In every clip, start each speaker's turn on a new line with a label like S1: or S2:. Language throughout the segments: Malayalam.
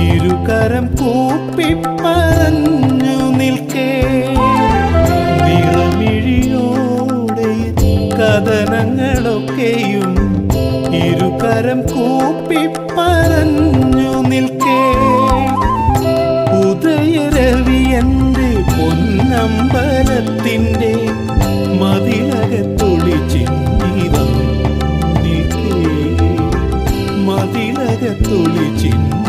S1: ഇരുകരം കൂപ്പിപ്പറഞ്ഞു നിൽക്കേ. നിറമിഴിയോടെ കഥനങ്ങളൊക്കെയും ഇരുകരം കൂപ്പിപ്പറഞ്ഞു നിൽക്കേ. ഉദയരവി എന്റെ പൊന്നമ്പലത്തിന്റെ 都已经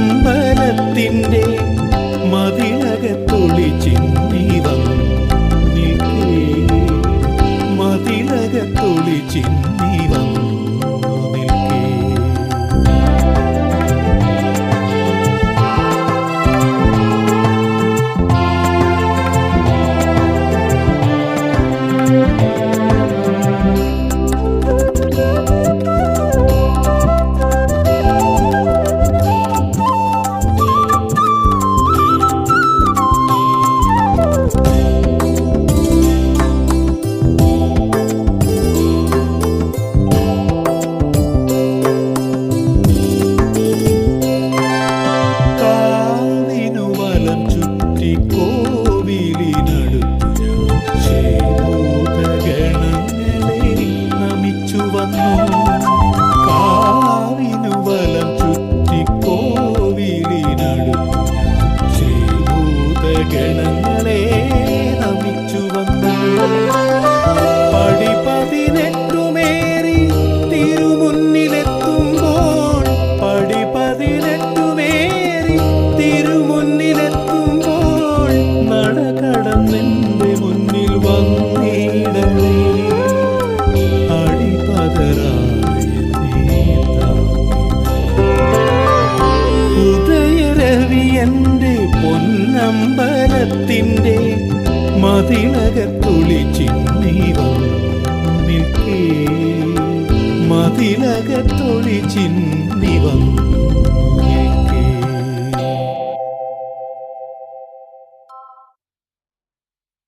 S1: number. എന്റെ പൊന്നമ്പലത്തിന്റെ മതിലകത്തുളി ചിന്നി നിൽക്കേ. മതിലകത്തൊളി ചിന്നി വന്നു